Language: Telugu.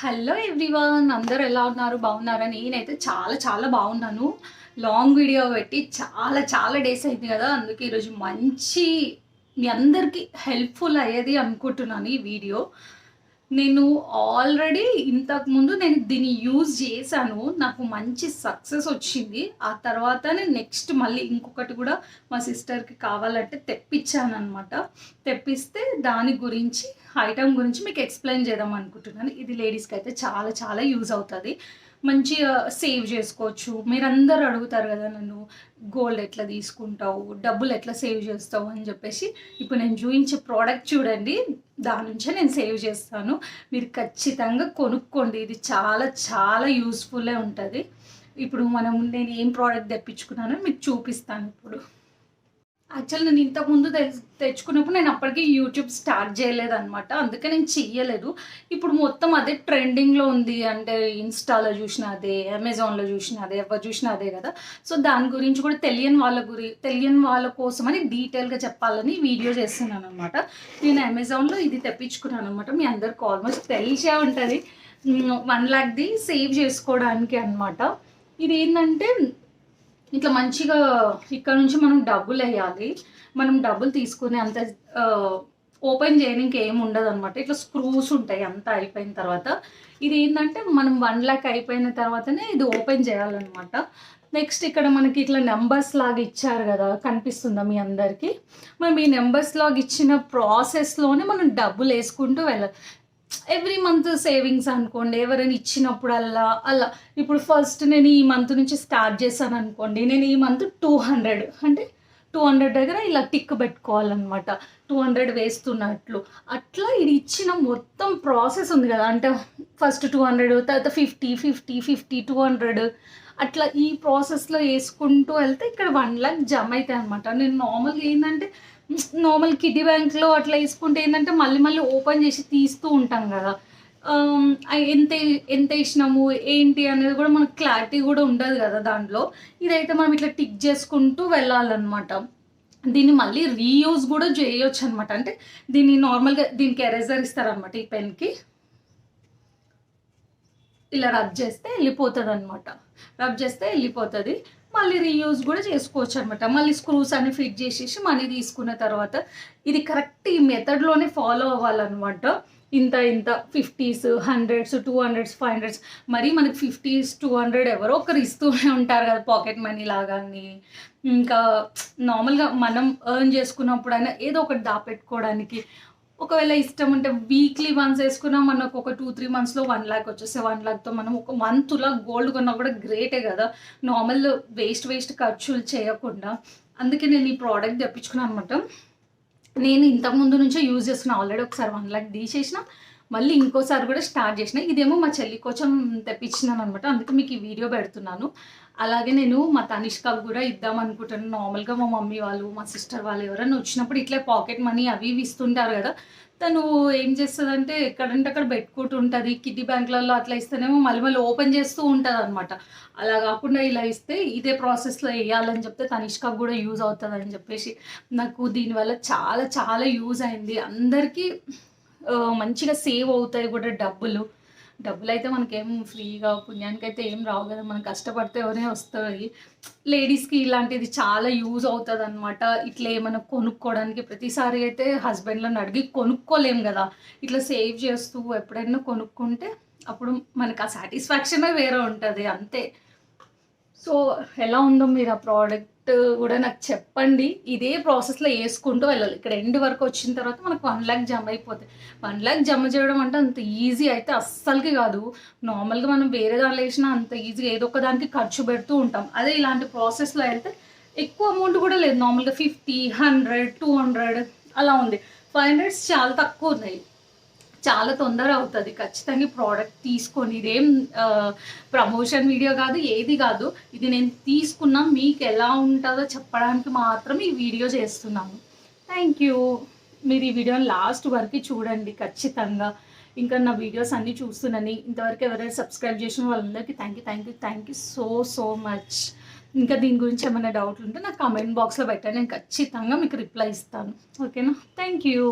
హలో ఎవ్రీవన్ అందరూ ఎలా ఉన్నారు? బాగున్నారా? నేనైతే చాలా చాలా బాగున్నాను. లాంగ్ వీడియో పెట్టి చాలా చాలా డేస్ అయింది కదా. అందుకే ఈరోజు మంచి మీ అందరికీ హెల్ప్ఫుల్ అయ్యేది అనుకుంటున్నాను ఈ వీడియో నేను ఆల్రెడీ ఇంతకుముందు నేను దీన్ని యూజ్ చేశాను. నాకు మంచి సక్సెస్ వచ్చింది. ఆ తర్వాత నేను నెక్స్ట్ మళ్ళీ ఇంకొకటి కూడా మా సిస్టర్కి కావాలంటే తెప్పించాను తెప్పిస్తే దాని గురించి ఐటమ్ గురించి మీకు ఎక్స్ప్లెయిన్ చేద్దాం అనుకుంటున్నాను. ఇది లేడీస్కి అయితే చాలా చాలా యూజ్ అవుతుంది. మంచిగా సేవ్ చేసుకోవచ్చు. మీరందరూ అడుగుతారు కదా నన్ను గోల్డ్ ఎట్లా తీసుకుంటావు? డబ్బులు ఎట్లా సేవ్ చేస్తావు? అని చెప్పేసి. ఇప్పుడు నేను చూపించే ప్రోడక్ట్ చూడండి. దాని నుంచే నేను సేవ్ చేస్తాను. మీరు ఖచ్చితంగా కొనుక్కోండి. ఇది చాలా చాలా యూస్ఫుల్లే ఉంటుంది. ఇప్పుడు మనం నేను ఏం ప్రోడక్ట్ తెప్పించుకున్నానో మీకు చూపిస్తాను ఇప్పుడు. యాక్చువల్ నేను ఇంతకుముందు తె తెచ్చుకున్నప్పుడు నేను అప్పటికి యూట్యూబ్ స్టార్ట్ చేయలేదన్నమాట. అందుకే నేను చెయ్యలేదు. ఇప్పుడు మొత్తం అదే ట్రెండింగ్లో ఉంది. అంటే ఇన్స్టాలో చూసిన అదే అమెజాన్లో చూసిన అదే ఎవరు చూసినా అదే కదా. సో దాని గురించి కూడా తెలియని వాళ్ళ గురి తెలియని వాళ్ళ కోసమని డీటెయిల్గా చెప్పాలని వీడియో చేస్తున్నాను అనమాట నేను అమెజాన్లో ఇది తెప్పించుకున్నాను అనమాట మీ అందరికి ఆల్మోస్ట్ తెలిసే ఉంటుంది. వన్ ల్యాక్ది సేవ్ చేసుకోవడానికి అనమాట ఇది ఏంటంటే ఇట్లా మంచిగా ఇక్కడ నుంచి మనం డబ్బులు వేయాలి. మనం డబ్బులు తీసుకునే అంత ఓపెన్ చేయడానికి ఏమి ఉండదు అనమాట ఇట్లా స్క్రూస్ ఉంటాయి అంతా అయిపోయిన తర్వాత. ఇది ఏంటంటే మనం వన్ ల్యాక్ అయిపోయిన తర్వాతనే ఇది ఓపెన్ చేయాలన్నమాట. నెక్స్ట్ ఇక్కడ మనకి ఇట్లా నెంబర్స్ లాగా ఇచ్చారు కదా కనిపిస్తుందా మీ అందరికీ? మనం ఈ నెంబర్స్ లాగా ఇచ్చిన ప్రాసెస్లోనే మనం డబ్బులు వేసుకుంటూ వెళ్ళాలి ఎవ్రీ మంత్ సేవింగ్స్ అనుకోండి ఎవరైనా ఇచ్చినప్పుడల్లా అలా. ఇప్పుడు ఫస్ట్ నేను ఈ మంత్ నుంచి స్టార్ట్ చేశాను అనుకోండి నేను ఈ మంత్ టూ హండ్రెడ్ అంటే టూ హండ్రెడ్ దగ్గర ఇలా టిక్ పెట్టుకోవాలన్నమాట. టూ హండ్రెడ్ వేస్తున్నట్లు. అట్లా ఇది ఇచ్చిన మొత్తం ప్రాసెస్ ఉంది కదా. అంటే ఫస్ట్ టూ హండ్రెడ్ తర్వాత fifty fifty fifty two hundred అట్లా ఈ ప్రాసెస్లో వేసుకుంటూ వెళ్తే ఇక్కడ వన్ ల్యాక్ జమ అవుతాయి అనమాట నేను నార్మల్గా ఏంటంటే నార్మల్ కిడ్డీ బ్యాంక్లో అట్లా వేసుకుంటే ఏంటంటే మళ్ళీ మళ్ళీ ఓపెన్ చేసి తీస్తూ ఉంటాం కదా. ఎంత ఎంత వేసినాము ఏంటి అనేది కూడా మనకు క్లారిటీ కూడా ఉండదు కదా దాంట్లో. ఇదైతే మనం ఇట్లా టిక్ చేసుకుంటూ వెళ్ళాలన్నమాట. దీన్ని మళ్ళీ రీయూజ్ కూడా చేయొచ్చు అనమాట అంటే దీన్ని నార్మల్గా దీనికి ఎరేజర్ ఇస్తారనమాట ఈ పెన్కి. ఇలా రబ్ చేస్తే వెళ్ళిపోతుంది అనమాట రబ్ చేస్తే వెళ్ళిపోతుంది. మళ్ళీ రీయూజ్ కూడా చేసుకోవచ్చు అనమాట మళ్ళీ స్క్రూస్ అన్ని ఫిట్ చేసేసి మనీ తీసుకున్న తర్వాత ఇది కరెక్ట్ ఈ మెథడ్లోనే ఫాలో అవ్వాలన్నమాట. ఇంత ఇంత fifties hundreds two hundreds five hundreds మరి మనకి ఫిఫ్టీస్ టూ హండ్రెడ్ ఎవరో ఒకరు ఇస్తూనే ఉంటారు కదా పాకెట్ మనీ లాగాని. ఇంకా నార్మల్గా మనం ఎర్న్ చేసుకున్నప్పుడైనా ఏదో ఒకటి దాపెట్టుకోవడానికి ఒకవేళ ఇష్టం ఉంటే వీక్లీ వన్స్ వేసుకున్నా మనకు ఒక టూ త్రీ మంత్స్లో వన్ ల్యాక్ వచ్చేస్తే వన్ ల్యాక్తో మనం ఒక మంత్లా గోల్డ్ కొన్నా కూడా గ్రేటే కదా. నార్మల్ వేస్ట్ వేస్ట్ ఖర్చులు చేయకుండా. అందుకే నేను ఈ ప్రోడక్ట్ తెప్పించుకున్నాను అనమాట నేను ఇంతకుముందు నుంచే యూజ్ చేస్తున్నా. ఆల్రెడీ ఒకసారి వన్ ల్యాక్ తీసేసిన. మళ్ళీ ఇంకోసారి కూడా స్టార్ట్ చేసిన. ఇదేమో మా చెల్లి కోసం తెప్పించినాను అనమాట అందుకే మీకు ఈ వీడియో పెడుతున్నాను. అలాగే నేను మా తనిష్కకు కూడా ఇద్దాం అనుకుంటాను నార్మల్గా మా మమ్మీ వాళ్ళు మా సిస్టర్ వాళ్ళు ఎవరైనా వచ్చినప్పుడు ఇట్లా పాకెట్ మనీ అవి ఇవి ఇస్తుంటారు కదా. తను ఏం చేస్తుందంటే ఎక్కడంటే అక్కడ పెట్టుకుంటుంటుంది కిడ్డీ బ్యాంకులలో అట్లా ఇస్తేనేమో మళ్ళీ మళ్ళీ ఓపెన్ చేస్తూ ఉంటుంది అనమాట అలా కాకుండా ఇలా ఇస్తే ఇదే ప్రాసెస్లో వేయాలని చెప్తే తనిష్కకు కూడా యూజ్ అవుతుంది అని చెప్పేసి నాకు దీనివల్ల చాలా చాలా యూజ్ అయింది. అందరికీ మంచిగా సేవ్ అవుతాయి కూడా డబ్బులు. డబ్బులు అయితే మనకేం ఫ్రీగా పుణ్యానికి అయితే ఏం రావు కదా మనం కష్టపడితే ఎవరే వస్తాయి. లేడీస్కి ఇలాంటిది చాలా యూజ్ అవుతుంది అనమాట ఇట్లా ఏమైనా కొనుక్కోవడానికి ప్రతిసారి అయితే హస్బెండ్లను అడిగి కొనుక్కోలేం కదా. ఇట్లా సేవ్ చేస్తూ ఎప్పుడైనా కొనుక్కుంటే అప్పుడు మనకు ఆ సాటిస్ఫాక్షనే వేరే ఉంటుంది అంతే. సో ఎలా ఉందో మీరు ఆ ప్రోడక్ట్ కూడా నాకు చెప్పండి. ఇదే ప్రాసెస్లో వేసుకుంటూ వెళ్ళాలి. ఇక్కడ ఎండ్ వరకు వచ్చిన తర్వాత మనకు వన్ ల్యాక్ జమ అయిపోతుంది వన్ ల్యాక్ జమ చేయడం అంటే అంత ఈజీ అయితే అస్సలకి కాదు. నార్మల్గా మనం వేరే దానిలో వేసినా అంత ఈజీగా ఏదో ఒక దానికి ఖర్చు పెడుతూ ఉంటాం. అదే ఇలాంటి ప్రాసెస్లో వెళ్తే ఎక్కువ అమౌంట్ కూడా లేదు. నార్మల్గా ఫిఫ్టీ హండ్రెడ్ టూ హండ్రెడ్ అలా ఉంది. ఫైవ్ హండ్రెడ్స్ చాలా తక్కువ ఉన్నాయి. చాలా తొందర అవుతుంది. ఖచ్చితంగా ప్రోడక్ట్ తీసుకొని ఇదేం ప్రమోషన్ వీడియో కాదు ఏది కాదు. ఇది నేను తీసుకున్నా మీకు ఎలా ఉంటుందో చెప్పడానికి మాత్రం ఈ వీడియో చేస్తున్నాను. థ్యాంక్ యూ మీరు ఈ వీడియోని లాస్ట్ వరకు చూడండి ఖచ్చితంగా. ఇంకా నా వీడియోస్ అన్నీ చూస్తున్నాను ఇంతవరకు ఎవరైనా సబ్స్క్రైబ్ చేసిన వాళ్ళందరికీ thank you thank you thank you so so much ఇంకా దీని గురించి ఏమైనా డౌట్లు ఉంటే నాకు కామెంట్ బాక్స్లో పెట్టండి. నేను ఖచ్చితంగా మీకు రిప్లై ఇస్తాను. ఓకేనా థ్యాంక్ యూ